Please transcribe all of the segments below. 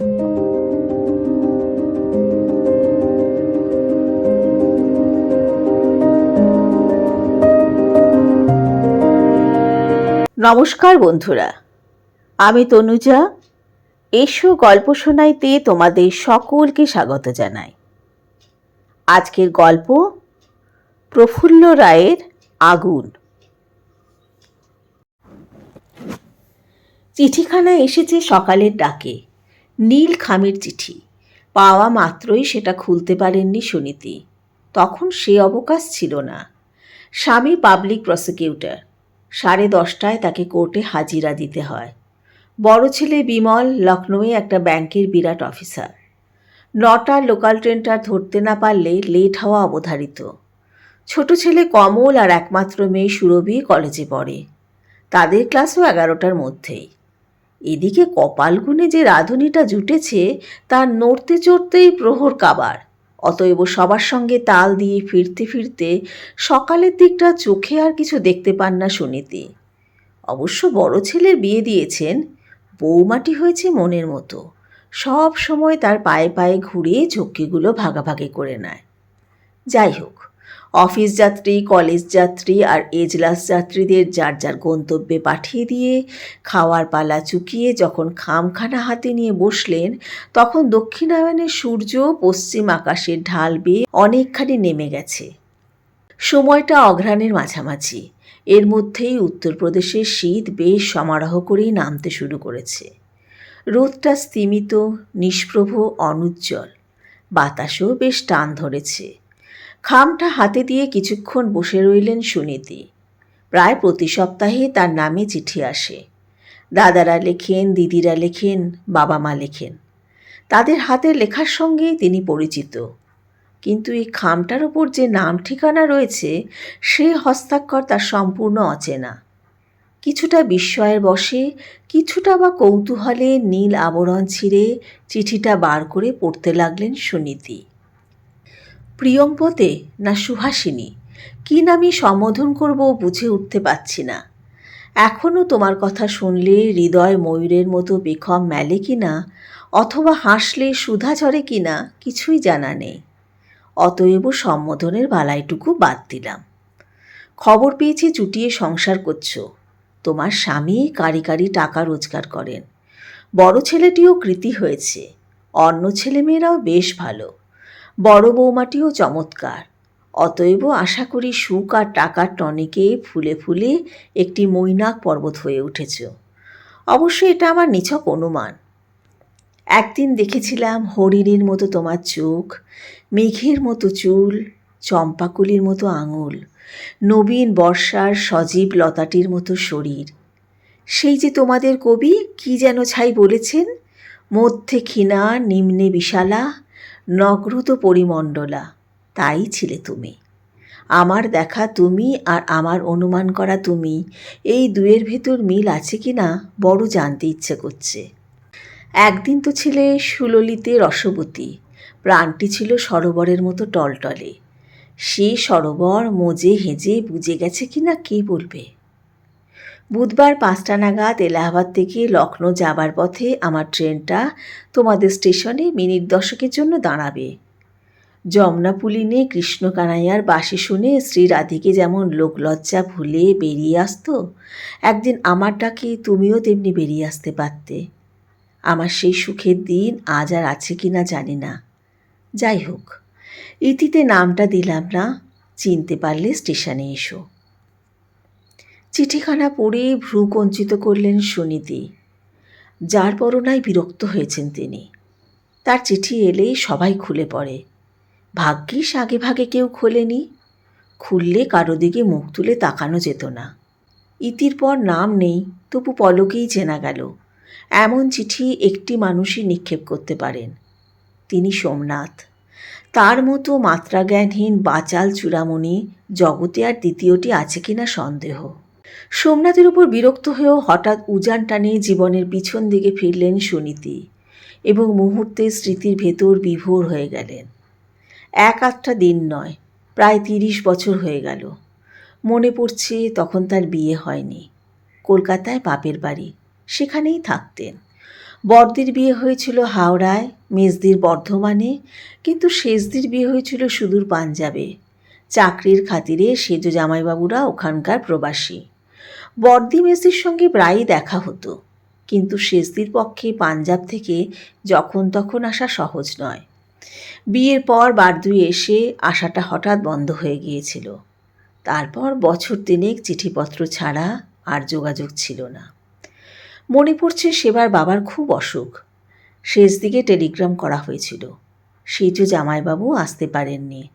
নমস্কার বন্ধুরা, আমি তনুজা। এসো গল্প শোনাইতে তোমাদের সকলকে স্বাগত জানাই। আজকের গল্প প্রফুল্ল রায়ের আগুন। চিঠিখানা এসেছে সকালের ডাকে। নীল খামের চিঠি। পাওয়া মাত্রই সেটা খুলতে পারেননি সুনীতি। তখন সে অবকাশ ছিল না। স্বামী পাবলিক প্রসিকিউটর। সাড়ে দশটায় তাকে কোর্টে হাজিরা দিতে হয়। বড় ছেলে বিমল লখনৌয়ে একটা ব্যাংকের বিরাট অফিসার। নটার লোকাল ট্রেনটা ধরতে না পারলে লেট হওয়া অবধারিত। ছোট ছেলে কমল আর একমাত্র মেয়ে সুরভি কলেজে পড়ে। তাদের ক্লাসও এগারোটার মধ্যেই। এদিকে কপাল গুনে যে রাঁধুনিটা জুটেছে, তার নড়তে চড়তেই প্রহর কাবার। অতএব সবার সঙ্গে তাল দিয়ে ফিরতে ফিরতে সকালের দিকটা চোখে আর কিছু দেখতে পান না সুনীতি। অবশ্য বড় ছেলের বিয়ে দিয়েছেন, বৌমাটি হয়েছে মনের মতো। সব সময় তার পায়ে পায়ে ঘুরিয়ে ঝক্কিগুলো ভাগাভাগি করে নেয়। যাই হোক অফিস যাত্রী, কলেজ যাত্রী আর এজলাস যাত্রীদের যার যার গন্তব্যে পাঠিয়ে দিয়ে খাওয়ার পালা চুকিয়ে যখন খামখানা হাতে নিয়ে বসলেন, তখন দক্ষিণায়নের সূর্য পশ্চিম আকাশের ঢাল বেয়ে অনেকখানি নেমে গেছে। সময়টা অঘ্রাণের মাঝামাঝি। এর মধ্যেই উত্তরপ্রদেশের শীত বেশ সমারোহ করেই নামতে শুরু করেছে। রোদটা স্তিমিত, নিষ্প্রভ, অনুজ্জ্বল। বাতাসও বেশ টান ধরেছে। খামটা হাতে দিয়ে কিছুক্ষণ বসে রইলেন সুনীতি। প্রায় প্রতি সপ্তাহে তার নামে চিঠি আসে। দাদারা লেখেন, দিদিরা লেখেন বাবা মা লেখেন। তাদের হাতের লেখার সঙ্গেই তিনি পরিচিত। কিন্তু এই খামটার ওপর যে নাম ঠিকানা রয়েছে, সে হস্তাক্ষর তার সম্পূর্ণ অচেনা। কিছুটা বিস্ময়ের বসে কিছুটা বা কৌতূহলে নীল আবরণ ছিঁড়ে চিঠিটা বার করে পড়তে লাগলেন সুনীতি। প্রিয়ঙ্পতে না সুহাসিনী? কি নামই সম্বোধন করব বুঝে উঠতে পারছি না। এখনও তোমার কথা শুনলে হৃদয় ময়ূরের মতো বেখম মেলে কি না অথবা হাসলে সুধা ঝরে কি না কিছুই জানা নেই। অতএব সম্বোধনের বালাইটুকু বাদ দিলাম। খবর পেয়েছি চুটিয়ে সংসার করছ। তোমার স্বামী কারি কারি টাকা রোজগার করেন। বড় ছেলেটিও কৃতি হয়েছে। অন্য ছেলেমেয়েরাও বেশ ভালো। বড় বৌমাটিও চমৎকার। অতএব আশা করি সুখ আর টাকার টনিকে ফুলে ফুলে একটি মৈনাক পর্বত হয়ে উঠেছ। অবশ্য এটা আমার নিছক অনুমান। একদিন দেখেছিলাম হরিণীর মতো তোমার চোখ, মেঘের মতো চুল, চম্পাকুলির মতো আঙুল, নবীন বর্ষার সজীব লতাটির মতো শরীর। সেই যে তোমাদের কবি কি যেন ছাই বলেছেন, মধ্যে ক্ষীণা, নিম্নে বিশালা নগ্রত পরিমণ্ডলা, তাই ছিলে তুমি। আমার দেখা তুমি আর আমার অনুমান করা তুমি, এই দুয়ের ভেতর মিল আছে কি না, বড় জানতে ইচ্ছে করছে। একদিন তো ছিলে সুললিতে রসবতী, প্রাণটি ছিল সরোবরের মতো টলটলে। সে সরোবর মজে হেজে বুঝে গেছে কি না, কে বলবে? বুধবার পাঁচটা নাগাদ এলাহাবাদ থেকে লখনৌ যাবার পথে আমার ট্রেনটা তোমাদের স্টেশনে মিনিট দশকের জন্য দাঁড়াবে। যমনাপুলিনে কৃষ্ণ কানাইয়ার বাসি শুনে শ্রী রাধিকে যেমন লোকলজ্জা ভুলে বেরিয়ে আসতো, একদিন আমার ডাকে তুমিও তেমনি বেরিয়ে আসতে পারতে। আমার সেই সুখের দিন আজ আর আছে কি না জানি না। যাই হোক, ইতিতে নামটা দিলাম না, চিনতে পারলে স্টেশনে এসো। চিঠিখানা পড়ে ভ্রু কঞ্চিত করলেন সুনীতি। যার পরনায় বিরক্ত হয়েছেন তিনি। তার চিঠি এলেই সবাই খুলে পড়ে। ভাগ্যিস আগে ভাগে কেউ খোলেনি। খুললে কারও দিকে মুখ তুলে তাকানো যেত না। ইতির পর নাম নেই, তবু পলকেই চেনা গেল। এমন চিঠি একটি মানুষই নিক্ষেপ করতে পারেন। তিনি সোমনাথ। তার মতো মাত্রাজ্ঞানহীন বাচাল চূড়ামণি জগতে আর দ্বিতীয়টি আছে কিনা সন্দেহ। সোমনাথের উপর বিরক্ত হয়েও হঠাৎ উজান টানে জীবনের পিছন দিকে ফিরলেন সুনীতি এবং মুহূর্তে স্মৃতির ভেতর বিভোর হয়ে গেলেন। এক আধটা দিন নয়, প্রায় তিরিশ বছর হয়ে গেল। মনে পড়ছে তখন তার বিয়ে হয়নি। কলকাতায় বাপের বাড়ি, সেখানেই থাকতেন। বড়দির বিয়ে হয়েছিল হাওড়ায়, মেজদির বর্ধমানে, কিন্তু শেষদির বিয়ে হয়েছিল সুদূর পাঞ্জাবে। চাকরির খাতিরে সেজ জামাইবাবুরা ওখানকার প্রবাসী। বর্দি মেসির সঙ্গে প্রায়ই দেখা হতো। কিন্তু শেষদির পক্ষে পাঞ্জাব থেকে যখন তখন আসা সহজ নয়। বিয়ের পর বার দুই এসে আসাটা হঠাৎ বন্ধ হয়ে গিয়েছিল। তারপর বছর তিনেক চিঠিপত্র ছাড়া আর যোগাযোগ ছিল না। মনে পড়ছে সেবার বাবার খুব অসুখ। শেষ দিকে টেলিগ্রাম করা হয়েছিল। সেজু জামাইবাবু আসতে পারেননি।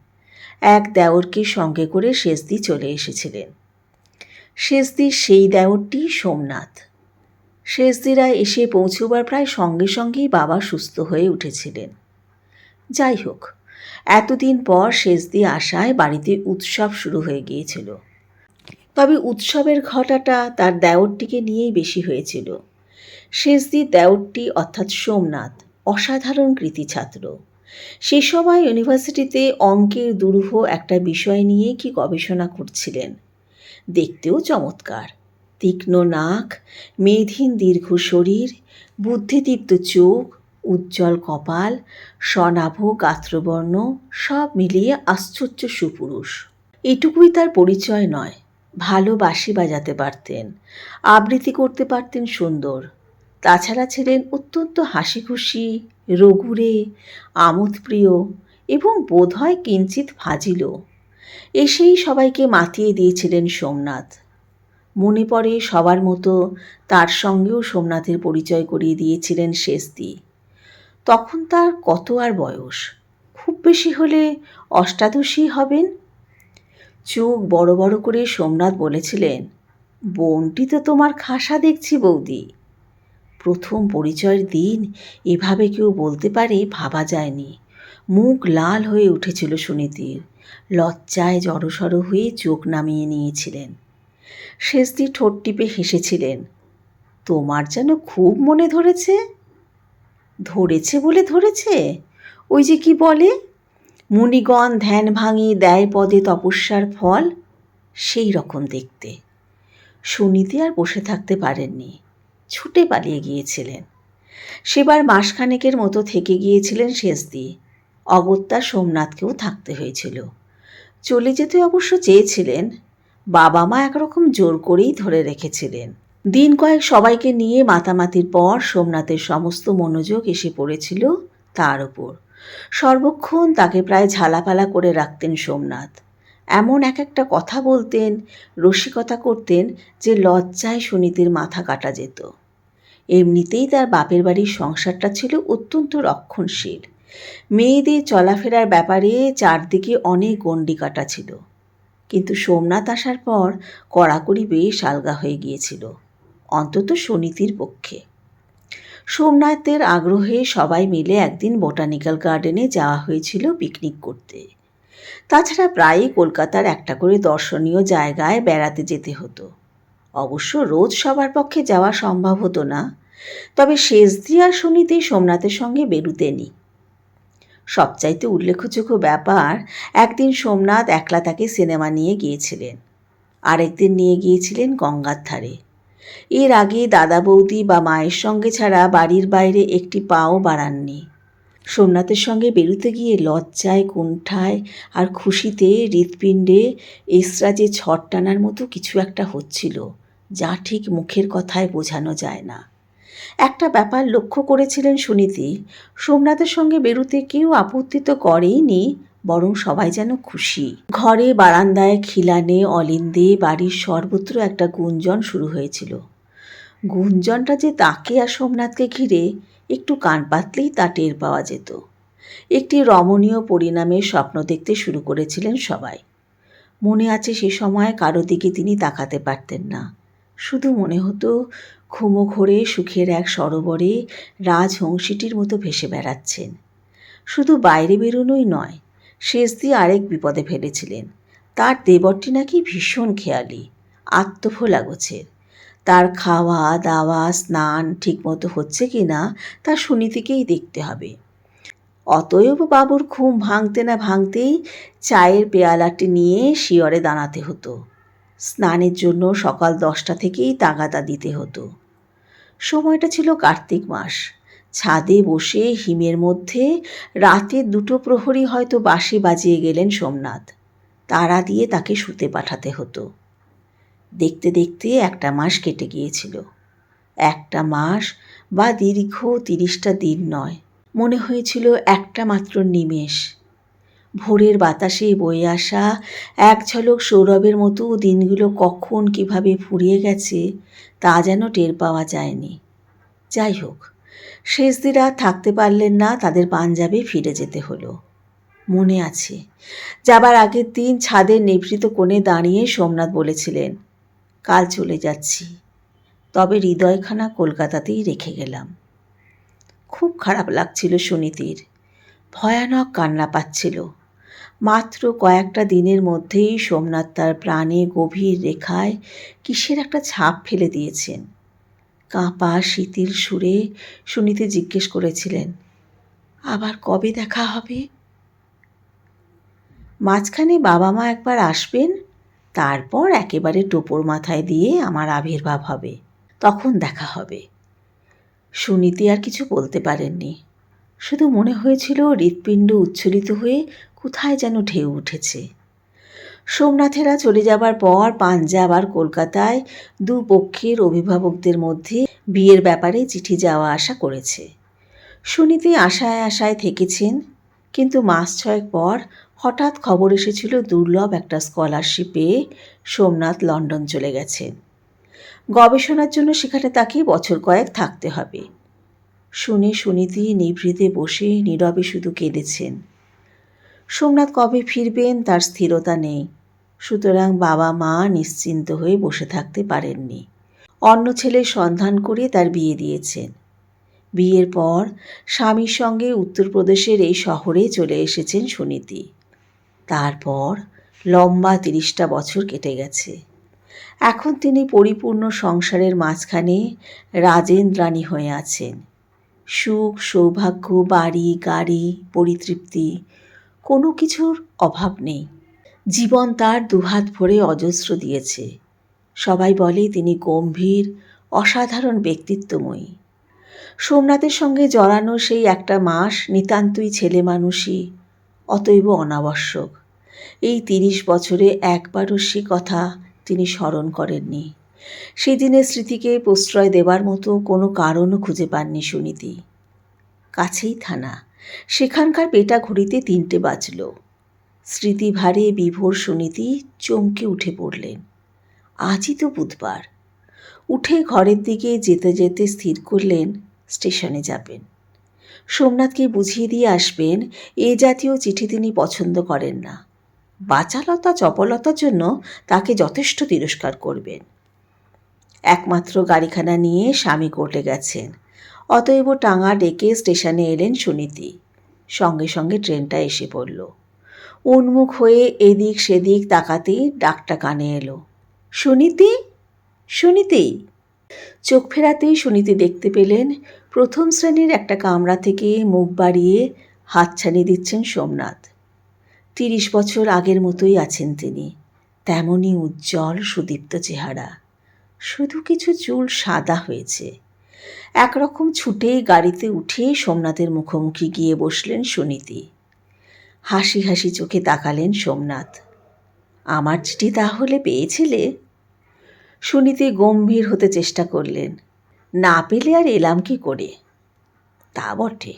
এক দেওরকে সঙ্গে করে শেষদি চলে এসেছিলেন। শেষদি সেই দেওরটি সোমনাথ। শেষদিরা এসে পৌঁছবার প্রায় সঙ্গে সঙ্গেই বাবা সুস্থ হয়ে উঠেছিলেন। যাই হোক, এতদিন পর শেষদি আসায় বাড়িতে উৎসব শুরু হয়ে গিয়েছিল। তবে উৎসবের ঘটাটা তার দেওরটিকে নিয়েই বেশি হয়েছিল। শেষদির দেওরটি অর্থাৎ সোমনাথ অসাধারণ কৃতি ছাত্র। সে সময় ইউনিভার্সিটিতে অঙ্কের দুরূহ একটা বিষয় নিয়ে কি গবেষণা করছিলেন? দেখতেও চমৎকার। তীক্ষ্ণ নাক মেধিন দীর্ঘ শরীর, বুদ্ধিদীপ্ত চোখ, উজ্জ্বল কপাল স্বনাভ গাত্রবর্ণ সব মিলিয়ে আশ্চর্য সুপুরুষ। এটুকুই তার পরিচয় নয় ভালো বাঁশি বাজাতে পারতেন, আবৃত্তি করতে পারতেন সুন্দর। তাছাড়া ছিলেন অত্যন্ত হাসি খুশি রঘুরে, আমোদপ্রিয় এবং বোধহয় কিঞ্চিত ফাজিলও। এসেই সবাইকে মাতিয়ে দিয়েছিলেন সোমনাথ। মনে পড়ে সবার মতো তার সঙ্গেও সোমনাথের পরিচয় করিয়ে দিয়েছিলেন শেষদি তখন তার কত আর বয়স? খুব বেশি হলে অষ্টাদশী হবেন? চোখ বড় বড় করে সোমনাথ বলেছিলেন, বোনটি তো তোমার খাসা দেখছি বৌদি। প্রথম পরিচয়ের দিন এভাবে কেউ বলতে পারে ভাবা যায়নি। মুখ লাল হয়ে উঠেছিল সুনীতির। লজ্জায় জড়সড় হয়ে চোখ নামিয়ে নিয়েছিলেন। শেষদি ঠোঁট টিপে হেসেছিলেন, তোমার যেন খুব মনে ধরেছে? ধরেছে বলে ধরেছে? ওই যে কি বলে? মুনিগণ ধ্যান ভাঙি দেয় পদে তপস্যার ফল? সেই রকম দেখতে। সুনীতি আর বসে থাকতে পারেননি, ছুটে পালিয়ে গিয়েছিলেন। সেবার মাসখানেকের মতো থেকে গিয়েছিলেন শেষদি অগত্যা সোমনাথকেও থাকতে হয়েছিল। চলে যেতে অবশ্য চেয়েছিলেন। বাবা মা একরকম জোর করেই ধরে রেখেছিলেন। দিন কয়েক সবাইকে নিয়ে মাতামাতির পর সোমনাথের সমস্ত মনোযোগ এসে পড়েছিল তার ওপর। সর্বক্ষণ তাকে প্রায় ঝালাপালা করে রাখতেন সোমনাথ। এমন এক একটা কথা বলতেন, রসিকতা করতেন যে লজ্জায় সুনীতির মাথা কাটা যেত। এমনিতেই তার বাপের বাড়ির সংসারটা ছিল অত্যন্ত রক্ষণশীল। মেয়েদের চলাফেরার ব্যাপারে চারদিকে অনেক গণ্ডি কাটা ছিল। কিন্তু সোমনাথ আসার পর কড়াকড়ি বেশ আলগা হয়ে গিয়েছিল, অন্তত সুনীতির পক্ষে। সোমনাথের আগ্রহে সবাই মিলে একদিন বোটানিক্যাল গার্ডেনে যাওয়া হয়েছিল পিকনিক করতে। তাছাড়া প্রায়ই কলকাতার একটা করে দর্শনীয় জায়গায় বেড়াতে যেতে হতো। অবশ্য রোজ সবার পক্ষে যাওয়া সম্ভব হতো না, তবে শেষদি আর শনিতেই সোমনাথের সঙ্গে বেরুতেনি। সবচাইতে উল্লেখযোগ্য ব্যাপার, একদিন সোমনাথ একলা তাকে সিনেমা নিয়ে গিয়েছিলেন। আরেকদিন নিয়ে গিয়েছিলেন গঙ্গার ধারে। এর আগে দাদা বৌদি বা মায়ের সঙ্গে ছাড়া বাড়ির বাইরে একটি পাও বাড়াননি। সোমনাথের সঙ্গে বেরুতে গিয়ে লজ্জায়, কুণ্ঠায় আর খুশিতে হৃৎপিণ্ডে এসরাজে ছট টানার মতো কিছু একটা হচ্ছিল, যা ঠিক মুখের কথায় বোঝানো যায় না। একটা ব্যাপার লক্ষ্য করেছিলেন সুনীতি। সোমনাথের সঙ্গে বেরুতে কেউ আপত্তি তো করেইনি, বরং সবাই যেন খুশি। ঘরে বারান্দায় খিলানে, অলিন্দে বাড়ির সর্বত্র একটা গুঞ্জন শুরু হয়েছিল। গুঞ্জনটা যে তাকে আর সোমনাথকে ঘিরে একটু কান পাতলেই তা টের পাওয়া যেত। একটি রমণীয় পরিণামের স্বপ্ন দেখতে শুরু করেছিলেন সবাই। মনে আছে সে সময় কারও দিকে তিনি তাকাতে পারতেন না। শুধু মনে হতো ঘুমো ঘোরে সুখের এক সরোবরে রাজহংসীটির মতো ভেসে বেড়াচ্ছেন। শুধু বাইরে বেরোনোই নয়, শেষ দিয়ে আরেক বিপদে ফেলেছিলেন। তার দেবরটি নাকি ভীষণ খেয়ালি আত্মভোলা গোছের। তার খাওয়া, দাওয়া, স্নান ঠিকমতো হচ্ছে কি না, তা সুনীতিকেই দেখতে হবে। অতএব বাবুর ঘুম ভাঙতে না ভাঙতেই চায়ের পেয়ালাটি নিয়ে শিয়রে দাঁড়াতে হতো। স্নানের জন্য সকাল দশটা থেকেই তাগাদা দিতে হতো। সময়টা ছিল কার্তিক মাস। ছাদে বসে হিমের মধ্যে রাতে দুটো প্রহরী হয়তো বাঁশি বাজিয়ে গেলেন সোমনাথ। তারা দিয়ে তাকে শুতে পাঠাতে হতো। দেখতে দেখতে একটা মাস কেটে গিয়েছিল। একটা মাস বা দীর্ঘ তিরিশটা দিন নয়। মনে হয়েছিল একটা মাত্র নিমেষ। ভোরের বাতাসে বয়ে আসা এক ঝলক সৌরভের মতো দিনগুলো কখন কীভাবে ফুরিয়ে গেছে তা যেন টের পাওয়া যায়নি। যাই হোক শেষ দিরা থাকতে পারলেন না তাদের পাঞ্জাবে ফিরে যেতে হলো। মনে আছে, যাবার আগের দিন ছাদের নিভৃত কোণে দাঁড়িয়ে সোমনাথ বলেছিলেন, কাল চলে যাচ্ছি। তবে হৃদয়খানা কলকাতাতেই রেখে গেলাম। খুব খারাপ লাগছিল সুনীতির। ভয়ানক কান্না পাচ্ছিল। মাত্র কয়েকটা দিনের মধ্যেই সোমনাথ তার প্রাণে গভীর রেখায় কিসের একটা ছাপ ফেলে দিয়েছেন। কাঁপা শিথিল সুরে সুনীতি জিজ্ঞেস করেছিলেন, আবার কবে দেখা হবে? মাঝখানে বাবা মা একবার আসবেন, তারপর একেবারে টোপর মাথায় দিয়ে আমার আবির্ভাব হবে, তখন দেখা হবে। সুনীতি আর কিছু বলতে পারেননি। শুধু মনে হয়েছিল হৃৎপিণ্ড উচ্ছ্বলিত হয়ে কোথায় যেন ঢেউ উঠেছে। সোমনাথেরা চলে যাবার পর পাঞ্জাব আর কলকাতায় দু পক্ষের অভিভাবকদের মধ্যে বিয়ের ব্যাপারে চিঠি যাওয়া আসা করেছে। সুনীতি আশায় আশায় থেকেছেন, কিন্তু মাস ছয়েক পর হঠাৎ খবর এসেছিল দুর্লভ একটা স্কলারশিপ পেয়ে সোমনাথ লন্ডন চলে গেছেন। গবেষণার জন্য সেখানে তাকে বছর কয়েক থাকতে হবে। শুনে সুনীতি নিভৃতে বসে নীরবে শুধু কেঁদেছেন। সোমনাথ কবে ফিরবেন তার স্থিরতা নেই। সুতরাং বাবা মা নিশ্চিন্ত হয়ে বসে থাকতে পারেননি। অন্য ছেলের সন্ধান করে তার বিয়ে দিয়েছেন। বিয়ের পর স্বামীর সঙ্গে উত্তরপ্রদেশের এই শহরে চলে এসেছেন সুনীতি। তারপর লম্বা তিরিশটা বছর কেটে গেছে। এখন তিনি পরিপূর্ণ সংসারের মাঝখানে রাজেন্দ্রাণী হয়ে আছেন। সুখ, সৌভাগ্য, বাড়ি, গাড়ি, পরিতৃপ্তি কোনো কিছুর অভাব নেই। জীবন তার দুহাত ভরে অজস্র দিয়েছে। সবাই বলে তিনি গম্ভীর, অসাধারণ ব্যক্তিত্বময়ী। সোমনাথের সঙ্গে জড়ানো সেই একটা মাস নিতান্তই ছেলে মানুষই, অতএব অনাবশ্যক। এই তিরিশ বছরে একবারও সে কথা তিনি স্মরণ করেননি। সেদিনের স্মৃতিকে প্রশ্রয় দেবার মতো কোনো কারণও খুঁজে পাননি সুনীতি। কাছেই থানা সেখানকার পেটা ঘড়িতে তিনটে বাজল। স্মৃতিভারে বিভোর সুনীতি চমকে উঠে পড়লেন। আজই তো বুধবার। উঠে ঘরের দিকে যেতে যেতে স্থির করলেন, স্টেশনে যাবেন। সোমনাথকে বুঝিয়ে দিয়ে আসবেন, এ জাতীয় চিঠি তিনি পছন্দ করেন না। বাচালতা, চপলতার জন্য তাকে যথেষ্ট তিরস্কার করবেন। একমাত্র গাড়িখানা নিয়ে স্বামী কোর্টে গেছেন। অতএব টাঙা ডেকে স্টেশনে এলেন সুনীতি। সঙ্গে সঙ্গে ট্রেনটা এসে পড়ল। উন্মুখ হয়ে এদিক সেদিক তাকাতেই ডাকটা কানে এলো। সুনীতি? সুনীতি? চোখ ফেরাতেই সুনীতি দেখতে পেলেন প্রথম শ্রেণির একটা কামরা থেকে মুখ বাড়িয়ে হাতছানি দিচ্ছেন সোমনাথ। তিরিশ বছর আগের মতোই আছেন তিনি। তেমনই উজ্জ্বল সুদীপ্ত চেহারা। শুধু কিছু চুল সাদা হয়েছে। একরকম ছুটেই গাড়িতে উঠে সোমনাথের মুখোমুখি গিয়ে বসলেন সুনীতি। হাসি হাসি চোখে তাকালেন সোমনাথ। আমার চিঠি তাহলে পেয়েছিলে? সুনীতি গম্ভীর হতে চেষ্টা করলেন। না পেলে আর এলাম কি করে? তা বটে।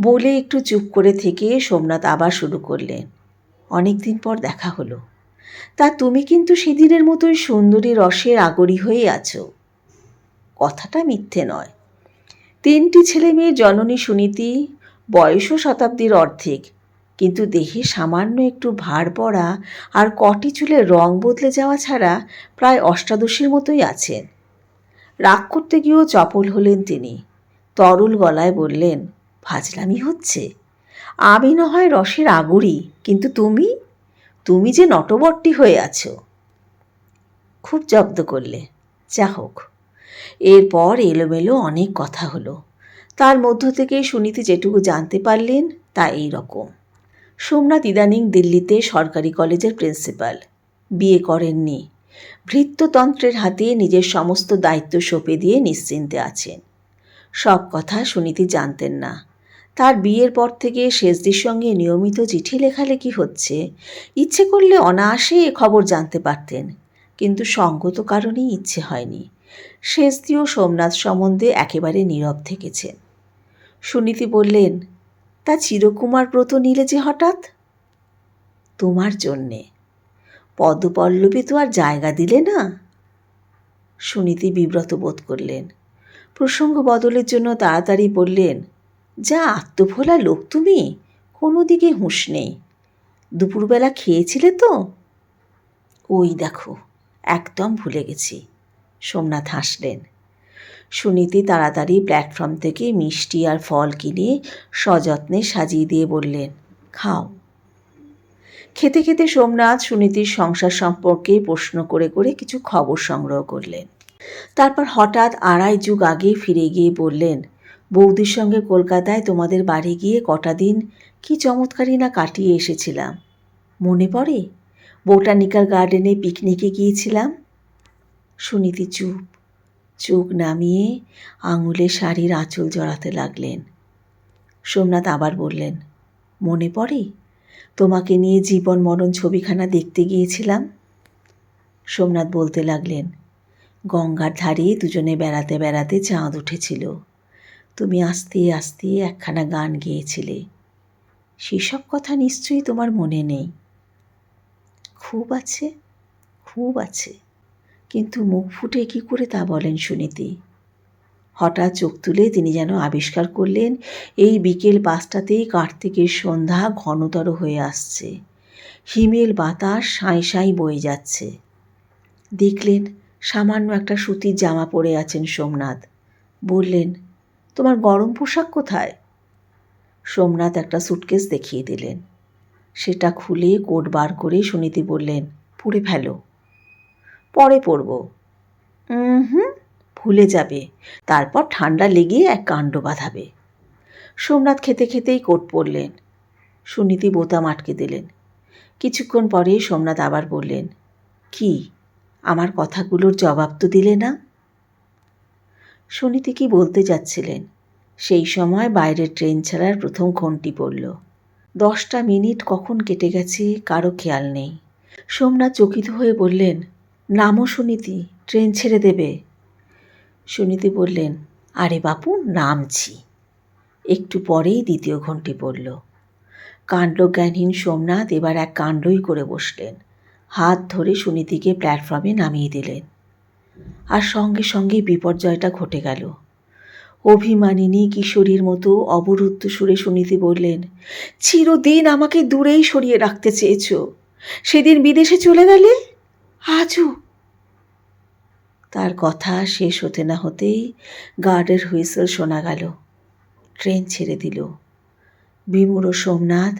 বলে একটু চুপ করে থেকে সোমনাথ আবার শুরু করলেন। অনেক দিন পর দেখা হলো। তা তুমি কিন্তু সেদিনের মতোই সুন্দরী রসের আগরী হয়ে আছো। কথাটা মিথ্যে নয়। তিনটি ছেলে মেয়ে জননী সুনীতি বয়সও শতাব্দীর অর্ধেক, কিন্তু দেহে সামান্য একটু ভার পড়া আর কটি চুলের রং বদলে যাওয়া ছাড়া প্রায় অষ্টাদশীর মতোই আছেন। রাগ করতে গিয়েও চপল হলেন তিনি। তরল গলায় বললেন ফাজলামি হচ্ছে। আমি না হয় রসের আগরই কিন্তু তুমি? তুমি যে নটবট্টি হয়ে আছো। খুব জব্দ করলে। যা হোক এরপর এলোমেলো অনেক কথা হলো। তার মধ্য থেকে সুনীতি যেটুকু জানতে পারলেন, তা এই রকম। সোমনাথ ইদানিং দিল্লিতে সরকারি কলেজের প্রিন্সিপাল। বিয়ে করেননি। ভৃত্যতন্ত্রের হাতে নিজের সমস্ত দায়িত্ব সঁপে দিয়ে নিশ্চিন্তে আছেন। সব কথা সুনীতি জানতেন না। তার বিয়ের পর থেকে শেষদির সঙ্গে নিয়মিত চিঠি লেখালেখি হচ্ছে। ইচ্ছে করলে অনায়াসে এ খবর জানতে পারতেন। কিন্তু সঙ্গত কারণেই ইচ্ছে হয়নি। শেষদিও সোমনাথ সম্বন্ধে একেবারে নীরব থেকেছেন সুনীতি বললেন, তা চিরকুমার ব্রত নিলে যে হঠাৎ? তোমার জন্যে। পদ্মপল্লবী তো আর জায়গা দিলে না? সুনীতি বিব্রত বোধ করলেন। প্রসঙ্গ বদলের জন্য তাড়াতাড়ি বললেন, যা আত্মভোলা লোক তুমি, কোনো দিকে হুঁশ নেই। দুপুরবেলা খেয়েছিলে তো? ওই দেখো একদম ভুলে গেছি। সোমনাথ হাসলেন। সুনীতি তাড়াতাড়ি প্ল্যাটফর্ম থেকে মিষ্টি আর ফল কিনে সযত্নে সাজিয়ে দিয়ে বললেন, খাও। খেতে খেতে সোমনাথ সুনীতির সংসার সম্পর্কে প্রশ্ন করে করে কিছু খবর সংগ্রহ করলেন। তারপর হঠাৎ আড়াই যুগ আগে ফিরে গিয়ে বললেন, বৌদির সঙ্গে কলকাতায় তোমাদের বাড়ি গিয়ে কটা দিন কি চমৎকারই না কাটিয়ে এসেছিলাম। মনে পড়ে? বোটানিক্যাল গার্ডেনে পিকনিকে গিয়েছিলাম। সুনীতি চুপ, চোখ নামিয়ে আঙুলে শাড়ির আঁচল জড়াতে লাগলেন। সোমনাথ আবার বললেন, মনে পড়ে? তোমাকে নিয়ে জীবন মরণ ছবিখানা দেখতে গিয়েছিলাম? সোমনাথ বলতে লাগলেন, গঙ্গার ধারে দুজনে বেড়াতে বেড়াতে চাঁদ উঠেছিল। তুমি আস্তে আস্তে একখানা গান গেয়েছিলে। সেসব কথা নিশ্চয়ই তোমার মনে নেই। খুব আছে খুব আছে। কিন্তু মুখ ফুটে কি করে তা বলেন সুনীতি। হঠাৎ চোখ তুলে তিনি যেন আবিষ্কার করলেন, এই বিকেল পাঁচটাতেই কার্তিকের সন্ধ্যা ঘনতর হয়ে আসছে। হিমেল বাতাস সাঁই সাঁই বয়ে যাচ্ছে। দেখলেন সামান্য একটা সুতির জামা পরে আছেন সোমনাথ। বললেন, তোমার গরম পোশাক কোথায়? সোমনাথ একটা সুটকেস দেখিয়ে দিলেন। সেটা খুলে কোট বার করে সুনীতি বললেন পরে ফেলো। পরে পরব। হুম ভুলে যাবে। তারপর ঠান্ডা লেগে এক কাণ্ড বাঁধাবে। সোমনাথ খেতে খেতেই কোট পরলেন। সুনীতি বোতাম আটকে দিলেন। কিছুক্ষণ পরে সোমনাথ আবার বললেন, কি? আমার কথাগুলোর জবাব তো দিলে না? সুনীতি কি বলতে যাচ্ছিলেন? সেই সময় বাইরের ট্রেন ছাড়ার প্রথম ঘন্টি পড়ল। দশটা মিনিট কখন কেটে গেছে কারও খেয়াল নেই। সোমনাথ চকিত হয়ে বললেন নামও সুনীতি, ট্রেন ছেড়ে দেবে। সুনীতি বললেন, আরে বাপু, নামছি। একটু পরেই দ্বিতীয় ঘন্টি পড়ল। কাণ্ডজ্ঞানহীন সোমনাথ এবার এক কাণ্ডই করে বসলেন। হাত ধরে সুনীতিকে প্ল্যাটফর্মে নামিয়ে দিলেন। আর সঙ্গে সঙ্গে বিপর্যয়টা ঘটে গেল। অভিমানিনী কিশোরীর মতো অবরুদ্ধ সুরে সুনীতি বললেন, চিরদিন আমাকে দূরেই সরিয়ে রাখতে চেয়েছ। সেদিন বিদেশে চলে গেলে? আজও? তার কথা শেষ হতে না হতেই গার্ডের হুইসেল শোনা গেল। ট্রেন ছেড়ে দিল। বিমুর সোমনাথ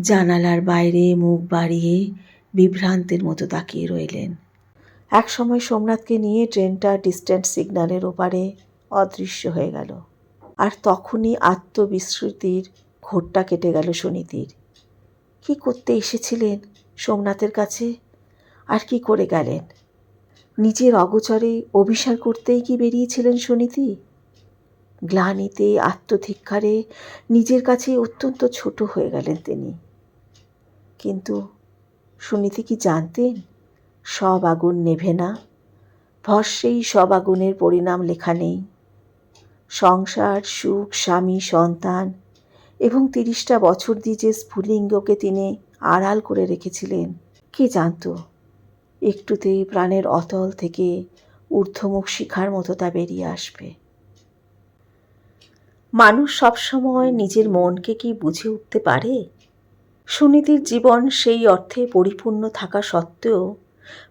জানালার বাইরে মুখ বাড়িয়ে বিভ্রান্তের মতো তাকিয়ে রইলেন। একসময় সোমনাথকে নিয়ে ট্রেনটা ডিস্ট্যান্ট সিগন্যালের ওপারে অদৃশ্য হয়ে গেল। আর তখনই আত্মবিস্মৃতির ঘোরটা কেটে গেল সুনীতির। কি করতে এসেছিলেন সোমনাথের কাছে? আর কি করে গেলেন? নিজের অগোচরে অভিসার করতেই কি বেরিয়েছিলেন সুনীতি? গ্লানিতে আত্মধিক্ষারে নিজের কাছে অত্যন্ত ছোট হয়ে গেলেন তিনি। কিন্তু সুনীতি কি জানতেন? সব আগুন নেভে না। ভস্যেই সব আগুনের পরিণাম লেখা নেই। সংসার, সুখ, স্বামী, সন্তান এবং তিরিশটা বছর দিয়ে যে স্ফুলিঙ্গকে তিনি আড়াল করে রেখেছিলেন, কে জানতো? একটুতেই প্রাণের অতল থেকে ঊর্ধ্বমুখ শিখার মতো তা বেরিয়ে আসবে। মানুষ সবসময় নিজের মনকে কি বুঝে উঠতে পারে? সুনীতির জীবন সেই অর্থে পরিপূর্ণ থাকা সত্ত্বেও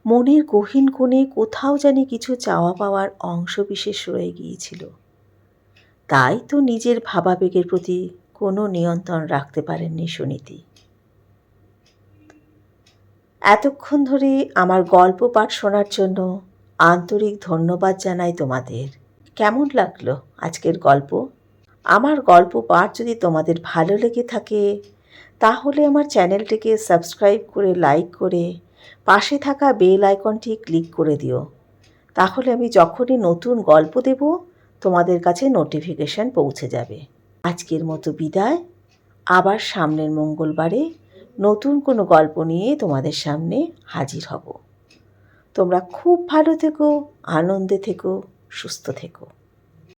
মনের গহীন কোণে কোথাও জানি কিছু চাওয়া পাওয়ার অংশ বিশেষ রয়ে গিয়েছিল। তাই তো নিজের ভাবাবেগের প্রতি কোনো নিয়ন্ত্রণ রাখতে পারেননি সুনীতি। এতক্ষণ ধরে আমার গল্প পাঠ শোনার জন্য আন্তরিক ধন্যবাদ জানাই তোমাদের। কেমন লাগল আজকের গল্প? আমার গল্প পাঠ যদি তোমাদের ভালো লেগে থাকে, তাহলে আমার চ্যানেলটিকে সাবস্ক্রাইব করে লাইক করে পাশে থাকা বেল আইকনটি ক্লিক করে দিও। তাহলে আমি যখনই নতুন গল্প দেব তোমাদের কাছে নোটিফিকেশান পৌঁছে যাবে। আজকের মতো বিদায়। আবার সামনের মঙ্গলবারে নতুন কোনো গল্প নিয়ে তোমাদের সামনে হাজির হব। তোমরা খুব ভালো থেকো, আনন্দে থেকো, সুস্থ থেকো।